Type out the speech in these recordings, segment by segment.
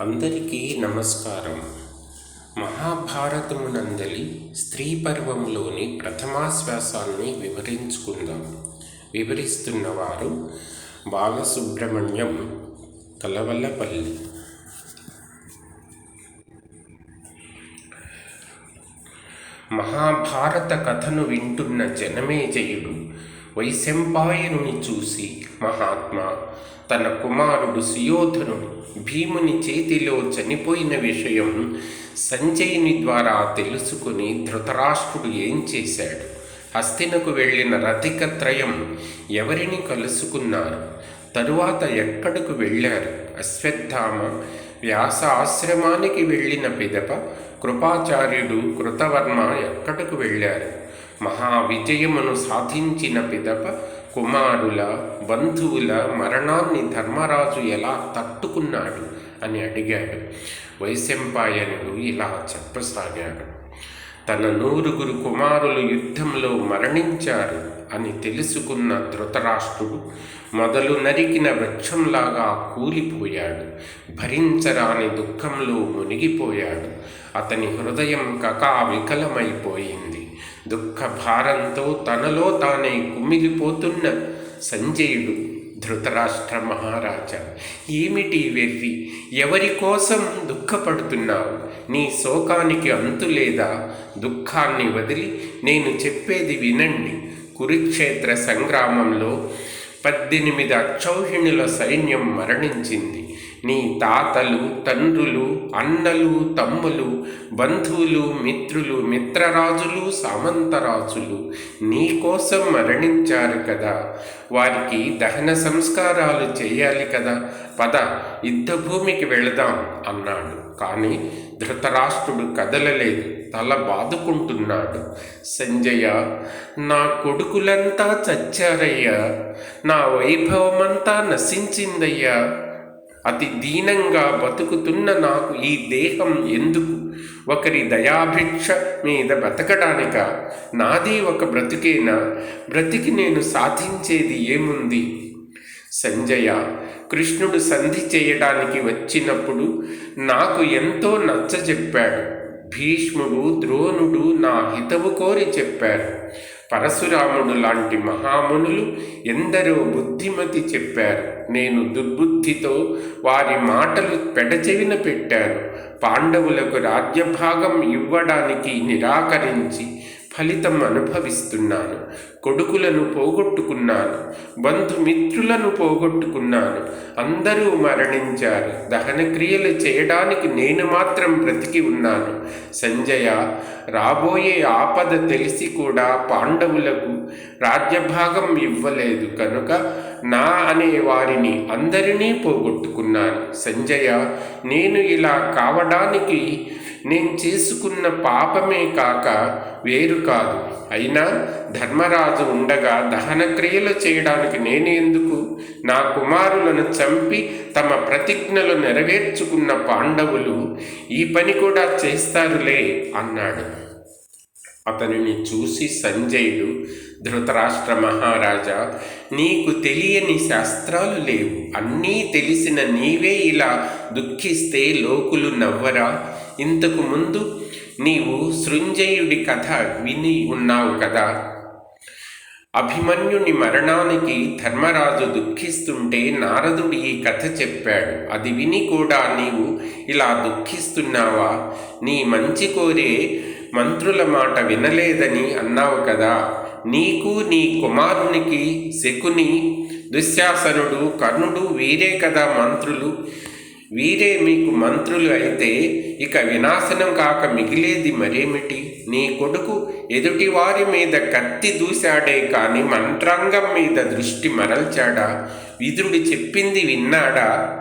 అందరికీ నమస్కారం. మహాభారతమునందలి స్త్రీ పర్వంలోని ప్రథమాశ్వాసాన్ని వివరించుకుందాం. వివరిస్తున్నవారు బాలసుబ్రహ్మణ్యం కలవలపల్లి. మహాభారత కథను వింటున్న జనమేజయుడు వైశంపాయనుని చూసి మహాత్మా తన కుమారుడు సుయోధనుడు భీముని చేతిలో చనిపోయిన విషయం సంజయుని ద్వారా తెలుసుకుని ధృతరాష్ట్రుడు ఏం చేశాడు? హస్తినకు వెళ్ళిన రథికత్రయం ఎవరిని కలుసుకున్నారు? తరువాత ఎక్కడకు వెళ్ళారు? అశ్వత్థామ వ్యాస ఆశ్రమానికి వెళ్ళిన పిదప కృపాచార్యుడు కృతవర్మ ఎక్కడకు వెళ్ళారు? మహావిజయమును సాధించిన పిదప కుమారుల బంధువుల మరణాన్ని ధర్మరాజు ఎలా తట్టుకున్నాడు అని అడిగాడు. వైశంపాయనుడు ఇలా చెప్పసాగాడు. తన నూరుగురు కుమారులు యుద్ధంలో మరణించారు అని తెలుసుకున్న ధృతరాష్ట్రుడు మొదలు నరికిన వృక్షంలాగా కూలిపోయాడు. భరించరాని దుఃఖంలో మునిగిపోయాడు. అతని హృదయం కకా వికలమైపోయింది దుఃఖ భారంతో తనలో తానే కుమిలిపోతున్న సంజయుడు ధృతరాష్ట్ర మహారాజా ఏమిటి వెర్రి? ఎవరి కోసం దుఃఖపడుతున్నావు? నీ శోకానికి అంతు లేదా? దుఃఖాన్ని వదిలి నేను చెప్పేది వినండి. కురుక్షేత్ర సంగ్రామంలో పద్దెనిమిది అక్షౌహిణుల సైన్యం మరణించింది. నీ తాతలు తండ్రులు అన్నలు తమ్ములు బంధువులు మిత్రులు మిత్రరాజులు సామంతరాజులు నీ కోసం మరణించారు కదా. వారికి దహన సంస్కారాలు చేయాలి కదా. పద యుద్ధభూమికి వెళదాం అన్నాడు. కానీ ధృతరాష్ట్రుడు కదలలేదు. తల బాదుకుంటున్నాడు. సంజయ నా కొడుకులంతా చచ్చారయ్యా. నా వైభవమంతా నశించిందయ్యా. అతి దీనంగా బతుకుతున్న నాకు ఈ దేహం ఎందుకు? ఒకరి దయాభిక్ష మీద బతకడానిక? నాది ఒక బ్రతికేనా? బ్రతికి నేను సాధించేది ఏముంది? సంజయ కృష్ణుడు సంధి చేయడానికి వచ్చినప్పుడు నాకు ఎంతో నచ్చజెప్పాడు. భీష్ముడు ద్రోణుడు నా హితవు కోరి చెప్పారు. పరశురాముడు లాంటి మహామునులు ఎందరో బుద్ధిమతి చెప్పారు. నేను దుర్బుద్ధితో వారి మాటలు పెడచెవిన పెట్టాను. పాండవులకు రాజ్యభాగం ఇవ్వడానికి నిరాకరించి ఫలితం అనుభవిస్తున్నాను. కొడుకులను పోగొట్టుకున్నాను. బంధుమిత్రులను పోగొట్టుకున్నాను. అందరూ మరణించారు. దహన క్రియలు చేయడానికి నేను మాత్రం బ్రతికి ఉన్నాను. సంజయ రాబోయే ఆపద తెలిసి కూడా పాండవులకు రాజ్యభాగం ఇవ్వలేదు. కనుక నా అనే వారిని అందరినీ పోగొట్టుకున్నాను. సంజయ నేను ఇలా కావడానికి నేను చేసుకున్న పాపమే కాక వేరు కాదు. అయినా ధర్మరాజు ఉండగా దహన క్రియలు చేయడానికి నేను ఎందుకు? నా కుమారులను చంపి తమ ప్రతిజ్ఞలు నెరవేర్చుకున్న పాండవులు ఈ పని కూడా చేస్తారులే అన్నాడు. అతనిని చూసి సంజయుడు ధృతరాష్ట్ర మహారాజా నీకు తెలియని శాస్త్రాలు లేవు. అన్నీ తెలిసిన నీవే ఇలా దుఃఖిస్తే లోకులు నవ్వరా? ఇంతకు ముందు నీవు సృంజయుడి కథ విని ఉన్నావు కదా? అభిమన్యుని మరణానికి ధర్మరాజు దుఃఖిస్తుంటే నారదుడు ఈ కథ చెప్పాడు. అది విని కూడా నీవు ఇలా దుఃఖిస్తున్నావా? నీ మంచి కోరే మంత్రుల మాట వినలేదని అన్నావు కదా? నీకు నీ కుమారునికి శకుని దుశ్శాసనుడు కర్ణుడు వీరే కదా మంత్రులు. వీరే మీకు మంత్రులు అయితే ఇక వినాశనం కాక మిగిలేది మరేమిటి? నీ కొడుకు ఎదుటివారి మీద కత్తి దూశాడే కాని మంత్రాంగం మీద దృష్టి మరల్చాడా? విదురుడు చెప్పింది విన్నాడా?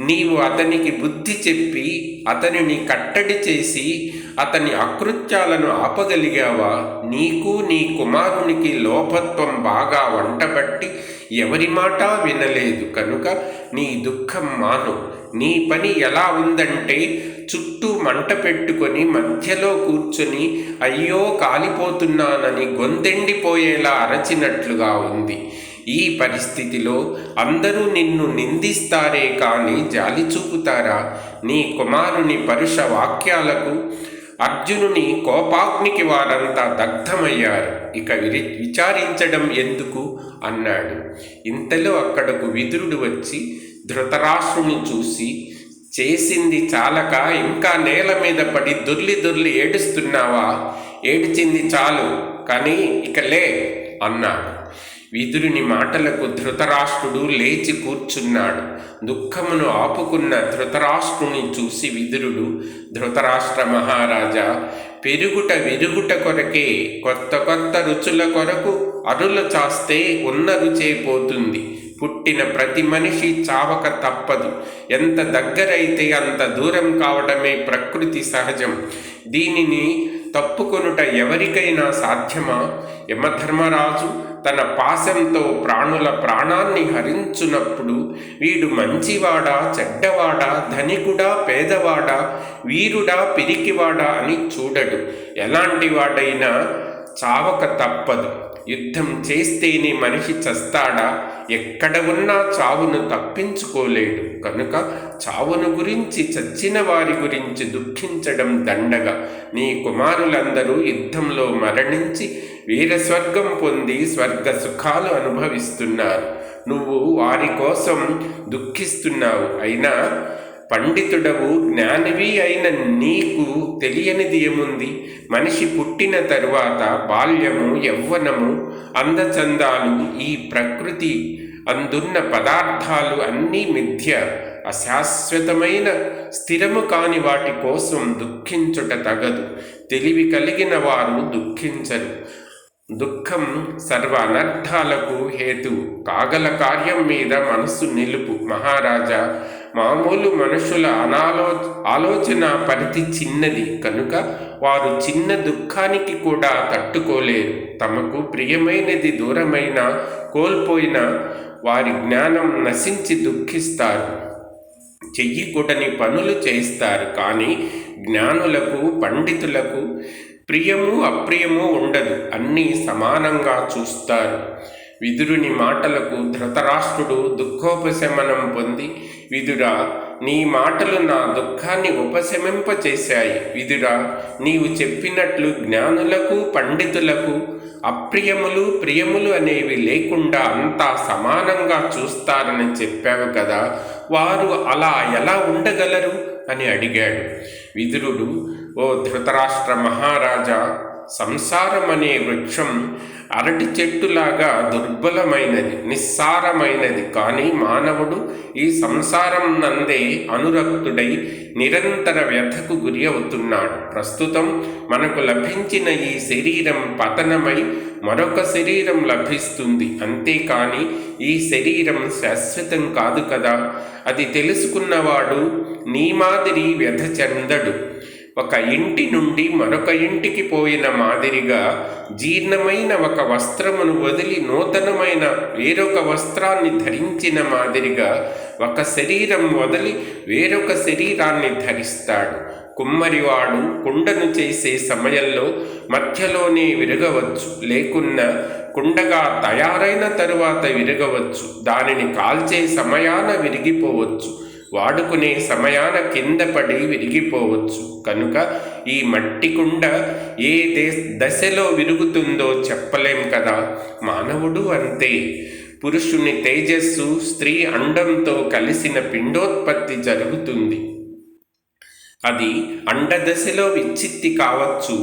నీవు అతనికి బుద్ధి చెప్పి అతనిని కట్టడి చేసి అతని అకృత్యాలను ఆపగలిగావా? నీకు నీ కుమారునికి లోపత్వం బాగా వంటబట్టి ఎవరి మాట వినలేదు కనుక నీ దుఃఖం మాను. నీ పని ఎలా ఉందంటే చుట్టూ మంట పెట్టుకొని మధ్యలో కూర్చొని అయ్యో కాలిపోతున్నానని గొంతెండిపోయేలా అరచినట్లుగా ఉంది. ఈ పరిస్థితిలో అందరూ నిన్ను నిందిస్తారే కానీ జాలి చూపుతారా? నీ కుమారుని పరుష వాక్యాలకు అర్జునుని కోపాగ్నికి వారంతా దగ్ధమయ్యారు. ఇక విరి విచారించడం ఎందుకు? అన్నాడు. ఇంతలో అక్కడకు విదురుడు వచ్చి ధృతరాష్ట్రుని చూసి చేసింది చాలక ఇంకా నేల మీద పడి దొర్లి దొర్లి ఏడుస్తున్నావా? ఏడిచింది చాలు కానీ ఇక లే అన్నాడు. విదురుని మాటలకు ధృతరాష్ట్రుడు లేచి కూర్చున్నాడు. దుఃఖమును ఆపుకున్న ధృతరాష్ట్రుని చూసి విదురుడు ధృతరాష్ట్ర మహారాజా పెరుగుట విరుగుట కొరకే కొత్త కొత్త రుచుల కొరకు అరులు చాస్తే ఉన్న రుచే పోతుంది. పుట్టిన ప్రతి మనిషి చావక తప్పదు. ఎంత దగ్గరైతే అంత దూరం కావడమే ప్రకృతి సహజం. దీనిని తప్పుకొనుట ఎవరికైనా సాధ్యమా? యమధర్మరాజు తన పాశంతో ప్రాణుల ప్రాణాన్ని హరించునప్పుడు వీడు మంచివాడా చెడ్డవాడా ధనికుడా పేదవాడా వీరుడా పిరికివాడా అని చూడడు. ఎలాంటి వాడైనా చావక తప్పదు. యుద్ధం చేస్తేనే మనిషి చస్తాడా? ఎక్కడ ఉన్నా చావును తప్పించుకోలేడు. కనుక చావును గురించి చచ్చిన వారి గురించి దుఃఖించడం దండగా. నీ కుమారులందరూ యుద్ధంలో మరణించి వీరస్వర్గం పొంది స్వర్గ సుఖాలు అనుభవిస్తున్నారు. నువ్వు వారి కోసం దుఃఖిస్తున్నావు. అయినా పండితుడవు జ్ఞానివి అయిన నీకు తెలియనిది ఏముంది? మనిషి పుట్టిన తరువాత బాల్యము యవ్వనము అందచందాలు ఈ ప్రకృతి అందున్న పదార్థాలు అన్నీ మిథ్య. అశాశ్వతమైన స్థిరము కాని వాటి కోసం దుఃఖించుట తగదు. తెలివి కలిగిన వారు దుఃఖించరు. దుఃఖం సర్వ అనర్థాలకు హేతు. కాగల కార్యం మీద మనస్సు నిలుపు. మహారాజా మామూలు మనుషుల అనాలో ఆలోచన పరిధి చిన్నది. కనుక వారు చిన్న దుఃఖానికి కూడా తట్టుకోలేరు. తమకు ప్రియమైనది దూరమైన కోల్పోయిన వారి జ్ఞానం నశించి దుఃఖిస్తారు. చెయ్యకూడని పనులు చేస్తారు కానీ జ్ఞానులకు పండితులకు ప్రియము అప్రియము ఉండదు అన్నీ సమానంగా చూస్తారు. విదురుని మాటలకు ధృతరాష్ట్రుడు దుఃఖోపశమనం పొంది విదురా నీ మాటలు నా దుఃఖాన్ని ఉపశమింపచేశాయి. విదురా నీవు చెప్పినట్లు జ్ఞానులకు పండితులకు అప్రియములు ప్రియములు అనేవి లేకుండా అంతా సమానంగా చూస్తారని చెప్పావు కదా వారు అలా ఎలా ఉండగలరు? అని అడిగాడు. విదురుడు ఓ ధృతరాష్ట్ర మహారాజా సంసారం అనే వృక్షం అరటి చెట్టులాగా దుర్బలమైనది నిస్సారమైనది. కానీ మానవుడు ఈ సంసారం నందే అనురక్తుడై నిరంతర వ్యథకు గురి అవుతున్నాడు. ప్రస్తుతం మనకు లభించిన ఈ శరీరం పతనమై మరొక శరీరం లభిస్తుంది. అంతేకాని ఈ శరీరం శాశ్వతం కాదు కదా. అది తెలుసుకున్నవాడు నీ మాదిరి వ్యథ చెందడు. ఒక ఇంటి నుండి మరొక ఇంటికి పోయిన మాదిరిగా జీర్ణమైన ఒక వస్త్రమును వదిలి నూతనమైన వేరొక వస్త్రాన్ని ధరించిన మాదిరిగా ఒక శరీరం వదిలి వేరొక శరీరాన్ని ధరిస్తాడు. కుమ్మరివాడు కుండను చేసే సమయంలో మధ్యలోనే విరగవచ్చు. లేకున్నా కుండగా తయారైన తరువాత విరగవచ్చు. దానిని కాల్చే సమయాన విరిగిపోవచ్చు. వాడుకునే సమయాన కింద పడి విరిగిపోవచ్చు. కనుక ఈ మట్టి కుండ ఏ దశలో విరుగుతుందో చెప్పలేం కదా. మానవుడు అంతే. పురుషుని తేజస్సు స్త్రీ అండంతో కలిసిన పిండోత్పత్తి జరుగుతుంది. అది అండదశలో విచ్చిత్తి కావచ్చు.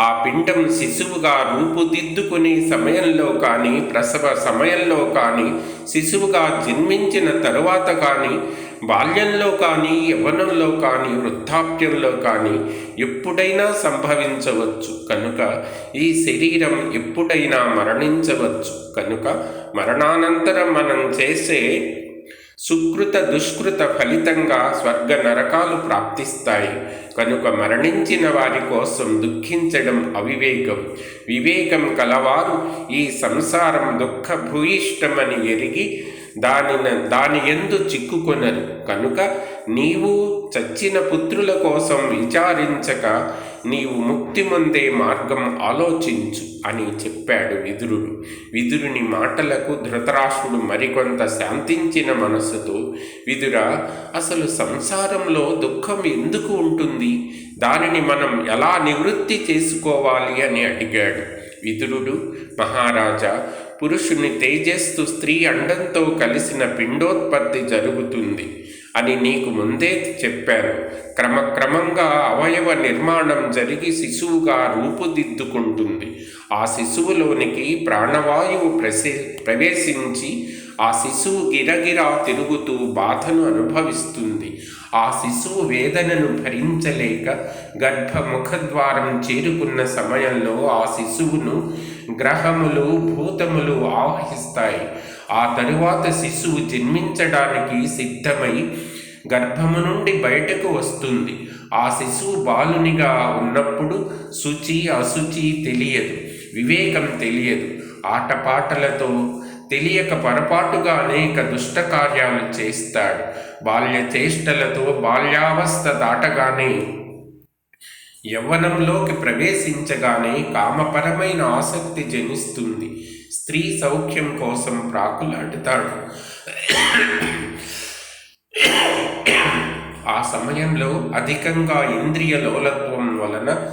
ఆ పిండం శిశువుగా రూపుదిద్దుకునే సమయంలో కానీ ప్రసవ సమయంలో కానీ శిశువుగా జన్మించిన తరువాత కానీ బాల్యంలో కానీ యవనంలో కానీ వృద్ధాప్యంలో కానీ ఎప్పుడైనా సంభవించవచ్చు. కనుక ఈ శరీరం ఎప్పుడైనా మరణించవచ్చు. కనుక మరణానంతరం మనం చేసే సుకృత దుష్కృత ఫలితంగా స్వర్గ నరకాలు ప్రాప్తిస్తాయి. కనుక మరణించిన వారి కోసం దుఃఖించడం అవివేకం. వివేకం కలవారు ఈ సంసారం దుఃఖ భూయిష్టమని ఎరిగి దానిన దాని ఎందు చిక్కుకొనరు. కనుక నీవు చచ్చిన పుత్రుల కోసం విచారించక నీవు ముక్తి ముందే మార్గం ఆలోచించు అని చెప్పాడు విదురుడు. విదురుని మాటలకు ధృతరాష్ట్రుడు మరికొంత శాంతించిన మనస్సుతో విదుర అసలు సంసారంలో దుఃఖం ఎందుకు ఉంటుంది? దానిని మనం ఎలా నివృత్తి చేసుకోవాలి? అని అడిగాడు. విదురుడు మహారాజా పురుషుని తేజస్సు స్త్రీ అండంతో కలిసిన పిండోత్పత్తి జరుగుతుంది. అని నీకు ముందే చెప్పాను. క్రమక్రమంగా అవయవ నిర్మాణం జరిగి శిశువుగా రూపుదిద్దుకుంటుంది. ఆ శిశువులోనికి ప్రాణవాయువు ప్రసే ప్రవేశించి ఆ శిశువు గిరగిరా తిరుగుతూ బాధను అనుభవిస్తుంది. ఆ శిశువు వేదనను భరించలేక గర్భ ముఖద్వారం చేరుకున్న సమయంలో ఆ శిశువును గ్రహములు భూతములు ఆవహిస్తాయి. ఆ తరువాత శిశువు జన్మించడానికి సిద్ధమై గర్భము నుండి బయటకు వస్తుంది. ఆ శిశువు బాలునిగా ఉన్నప్పుడు శుచి అశుచి తెలియదు వివేకం తెలియదు. ఆటపాటలతో తెలియక పొరపాటుగా అనేక దుష్ట కార్యాలు చేస్తాడు. బాల్య చేష్టలతో బాల్యావస్థ దాటగానే యవ్వనంలోకి ప్రవేశించగానే కామపరమైన ఆసక్తి జనిస్తుంది. స్త్రీ సౌఖ్యం కోసం ప్రాకులాడుతాడు ఆ సమయంలో అధికంగా ఇంద్రియ లోలత్వం వలన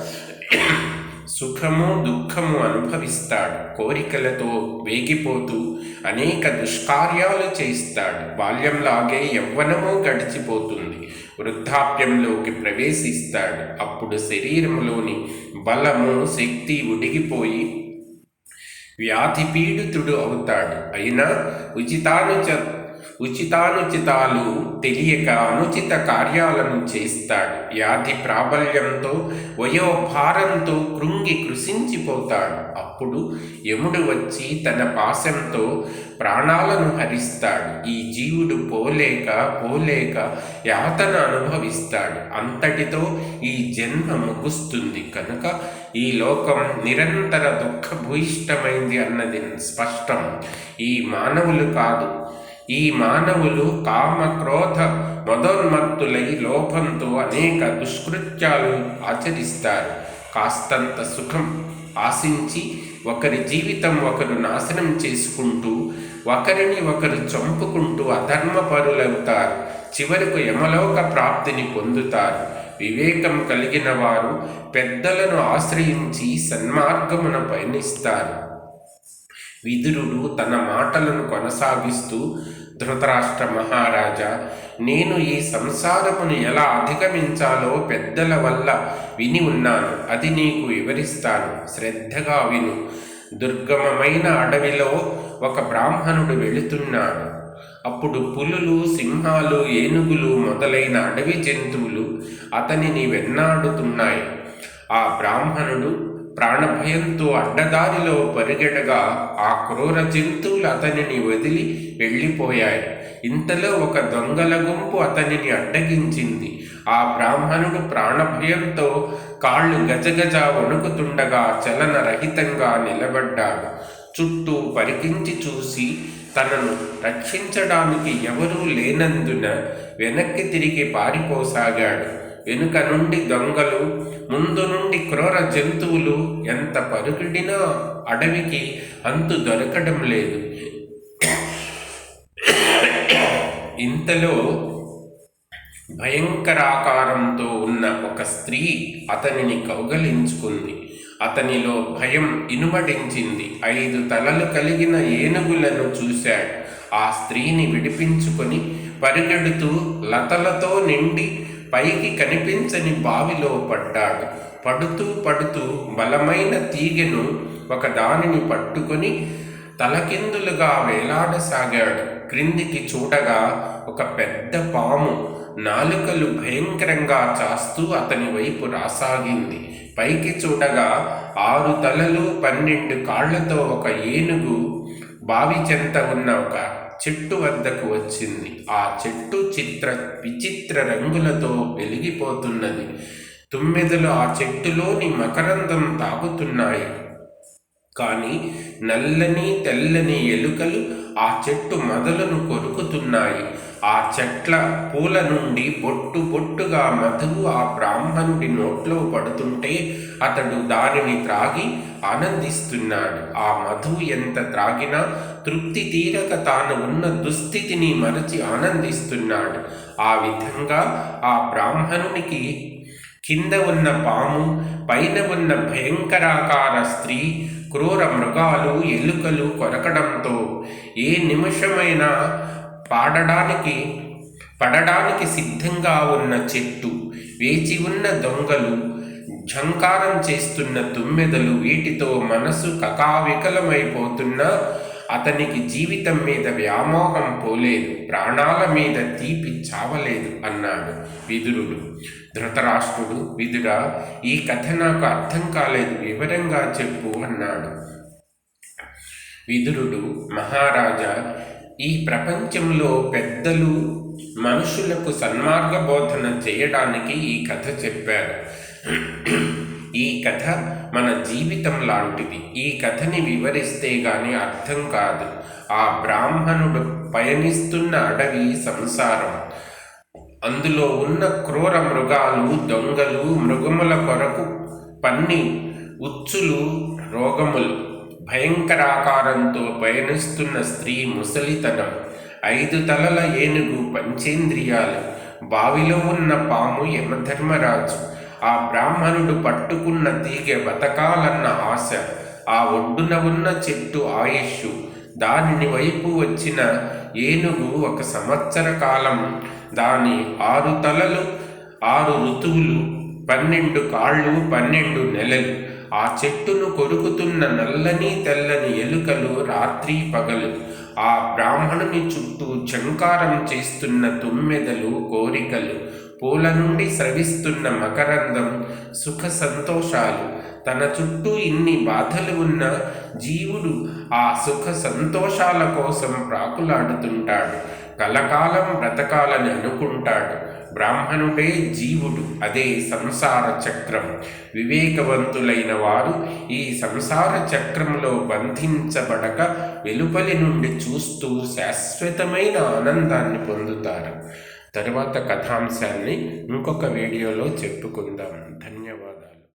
సుఖము దుఃఖము అనుభవిస్తాడు. కోరికలతో వేగిపోతూ అనేక దుష్కార్యాలు చేస్తాడు బాల్యంలాగే యవ్వనము గడిచిపోతుంది. వృద్ధాప్యంలోకి ప్రవేశిస్తాడు. అప్పుడు శరీరంలోని బలము శక్తి ఉడిగిపోయి వ్యాధి పీడితుడు అవుతాడు. అయినా ఉచితానుచ ఉచితానుచితాలు తెలియక అనుచిత కార్యాలను చేస్తాడు. వ్యాధి ప్రాబల్యంతో వయోభారంతో కృంగి కృషించిపోతాడు అప్పుడు యముడు వచ్చి తన పాశంతో ప్రాణాలను హరిస్తాడు. ఈ జీవుడు పోలేక పోలేక యాతన అనుభవిస్తాడు. అంతటితో ఈ జన్మ ముగుస్తుంది. కనుక ఈ లోకం నిరంతర దుఃఖ భూయిష్టమైంది అన్నది స్పష్టం. ఈ మానవులు కాదు. ఈ మానవులు కామ క్రోధ మదోన్మత్తులై లోపంతో అనేక దుష్కృత్యాలు ఆచరిస్తారు. కాస్తంత సుఖం ఆశించి ఒకరి జీవితం ఒకరు నాశనం చేసుకుంటూ ఒకరిని ఒకరు చంపుకుంటూ అధర్మపరులవుతారు. చివరకు యమలోక ప్రాప్తిని పొందుతారు. వివేకం కలిగిన వారు పెద్దలను ఆశ్రయించి సన్మార్గమున పయనిస్తారు. విదురుడు తన మాటలను కొనసాగిస్తూ ధృతరాష్ట్ర మహారాజా నేను ఈ సంసారమును ఎలా అధిగమించాలో పెద్దల వల్ల విని ఉన్నాను. అది నీకు వివరిస్తాను. శ్రద్ధగా విను. దుర్గమమైన అడవిలో ఒక బ్రాహ్మణుడు వెళుతున్నాడు. అప్పుడు పులులు సింహాలు ఏనుగులు మొదలైన అడవి జంతువులు అతనిని వెన్నాడుతున్నాయి. ఆ బ్రాహ్మణుడు ప్రాణభయంతో అడ్డదారిలో పరిగెడగా ఆ క్రూర జంతువులు అతనిని వదిలి వెళ్ళిపోయాయి. ఇంతలో ఒక దొంగల గుంపు అతనిని అడ్డగించింది. ఆ బ్రాహ్మణుడు ప్రాణభయంతో కాళ్ళు గజగజ వణుకుతుండగా చలనరహితంగా నిలబడ్డాడు. చుట్టూ పరికించి చూసి తనను రక్షించడానికి ఎవరూ లేనందున వెనక్కి తిరిగి పారిపోసాగాడు. వెనుక నుండి దొంగలు ముందు నుండి క్రూర జంతువులు ఎంత పరుగిడినా అడవికి అంతు దొరకడం లేదు. ఇంతలో భయంకరాకారంతో ఉన్న ఒక స్త్రీ అతనిని కౌగలించుకుంది. అతనిలో భయం ఇనుమడించింది. ఐదు తలలు కలిగిన ఏనుగులను చూశాడు. ఆ స్త్రీని విడిపించుకొని పరిగెడుతూ లతలతో నిండి పైకి కనిపించని బావిలో పడ్డాడు. పడుతూ పడుతూ బలమైన తీగెను ఒక దానిని పట్టుకొని తలకిందులుగా వేలాడసాగాడు. క్రిందికి చూడగా ఒక పెద్ద పాము నాలుకలు భయంకరంగా చాస్తూ అతని వైపు రాసాగింది. పైకి చూడగా ఆరు తలలు పన్నెండు కాళ్ళతో ఒక ఏనుగు బావి చెంత ఉన్న ఒక చెట్టు వద్దకు వచ్చింది. ఆ చెట్టు చిత్ర విచిత్ర రంగులతో వెలిగిపోతున్నది. తుమ్మెదలు ఆ చెట్టులోని మకరందం తాగుతున్నాయి కానీ నల్లని తెల్లని ఎలుకలు ఆ చెట్టు మొదలను కొరుకుతున్నాయి. ఆ చెట్ల పూల నుండి బొట్టు బొట్టుగా మధువు ఆ బ్రాహ్మణుడి నోట్లో పడుతుంటే అతడు దానిని త్రాగి ఆనందిస్తున్నాడు. ఆ మధువు ఎంత త్రాగినా తృప్తి తీరక తాను ఉన్న దుస్థితిని మరచి ఆనందిస్తున్నాడు. ఆ విధంగా ఆ బ్రాహ్మణునికి కింద ఉన్న పాము పైన ఉన్న భయంకరాకార స్త్రీ క్రూర మృగాలు ఎలుకలు కొరకడంతో ఏ నిమిషమైనా పాడడానికి పడడానికి సిద్ధంగా ఉన్న చెట్టు వేచి ఉన్న దొంగలు ఝంకారం చేస్తున్న దుమ్మెదలు వీటితో మనసు కకావికలమైపోతున్నా అతనికి జీవితం మీద వ్యామోహం పోలేదు ప్రాణాల మీద తీపి చావలేదు అన్నాడు విదురుడు. ధృతరాష్ట్రుడు విదురా ఈ కథ నాకు అర్థం కాలేదు వివరంగా చెప్పు అన్నాడు. విదురుడు మహారాజా ఈ ప్రపంచంలో పెద్దలు మనుషులకు సన్మార్గ బోధన చేయడానికి ఈ కథ చెప్పారు. ఈ కథ మన జీవితం లాంటిది. ఈ కథని వివరిస్తే గాని అర్థం కాదు. ఆ బ్రాహ్మణుడు పయనిస్తున్న అడవి సంసారం. అందులో ఉన్న క్రూర మృగాలు దొంగలు మృగముల కొరకు పన్ని ఉచ్చులు రోగములు. భయంకరాకారంతో పయనిస్తున్న స్త్రీ ముసలితనం. ఐదు తలల ఏనుగు పంచేంద్రియాలు. బావిలో ఉన్న పాము యమధర్మరాజు. ఆ బ్రాహ్మణుడు పట్టుకున్న తీగె బతకాలన్న ఆశ. ఆ ఒడ్డున ఉన్న చెట్టు ఆయుష్. దానిని వైపు వచ్చిన ఏనుగు ఒక సంవత్సర కాలం. దాని ఆరు తలలు ఆరు ఋతువులు పన్నెండు కాళ్ళు పన్నెండు నెలలు. ఆ చెట్టును కొరుకుతున్న నల్లని తెల్లని ఎలుకలు రాత్రి పగలు. ఆ బ్రాహ్మణుని చుట్టూ చంకారం చేస్తున్న తుమ్మెదలు కోరికలు. పూల నుండి స్రవిస్తున్న మకరందం సుఖ సంతోషాలు. తన చుట్టూ ఇన్ని బాధలు ఉన్న జీవుడు ఆ సుఖ సంతోషాల కోసం ప్రాకులాడుతుంటాడు. కలకాలం బ్రతకాలని అనుకుంటాడు. బ్రాహ్మణుడే జీవుడు అదే సంసార చక్రం. వివేకవంతులైన వారు ఈ సంసార చక్రంలో బంధించబడక వెలుపలి నుండి చూస్తూ శాశ్వతమైన ఆనందాన్ని పొందుతారు. తరువాత కథాంశాన్ని ఇంకొక వీడియోలో చెప్పుకుందాం. ధన్యవాదాలు.